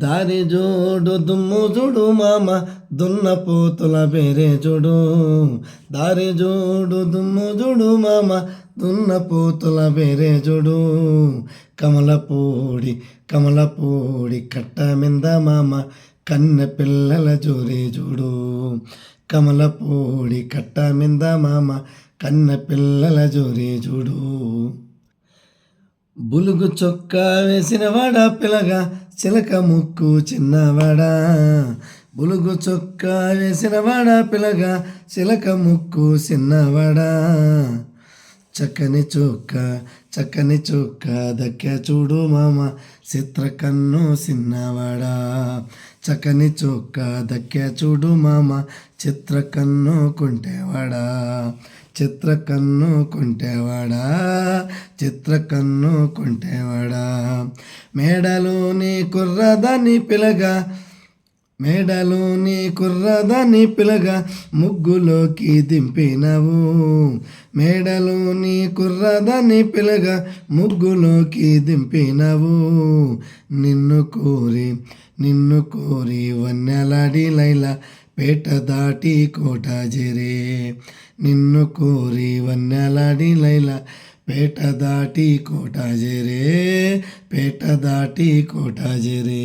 దారి జోడు దుమ్ము జుడు మామ దున్నపోతుల బేరే జోడు దారి జోడు దుమ్ము జుడు మామ దున్నపోతుల బేరే జోడు కమలపూడి కమలపూడి కట్ట మింద మామ కన్న పిల్లల జోరే జోడు కమలపూడి కట్ట మింద మామ కన్న పిల్లల జోరే జోడు బులుగు చొక్కా వేసిన వాడా పిలగా చిలక ముక్కు చిన్నవాడా బులుగు చొక్కా వేసిన వాడా పిలగా చిలక ముక్కు చిన్నవాడా చక్కని చొక్క చక్కని చొక్క దక్క చూడు మామ చిత్రకన్ను చిన్నవాడా చక్కని చొక్క దక్క చూడు మామ చిత్రకన్ను కుంటేవాడా చిత్రకన్ను కొంటేవాడా? చిత్రకన్ను కొంటేవాడా? మేడలోని కుర్రదని పిలగా మేడలోని కుర్రదని పిలగా ముగ్గులోకి దింపినవు. మేడలోని కుర్రదని పిలగా ముగ్గులోకి దింపినవు. నిన్ను కోరి నిన్ను కోరి వన్నెలాడి లైలా పేట దాటి కోట జరే నిన్ను కోరి వన్నెలాడి లైలా పేట దాటి కోట జరే పేట దాటి కోట జరే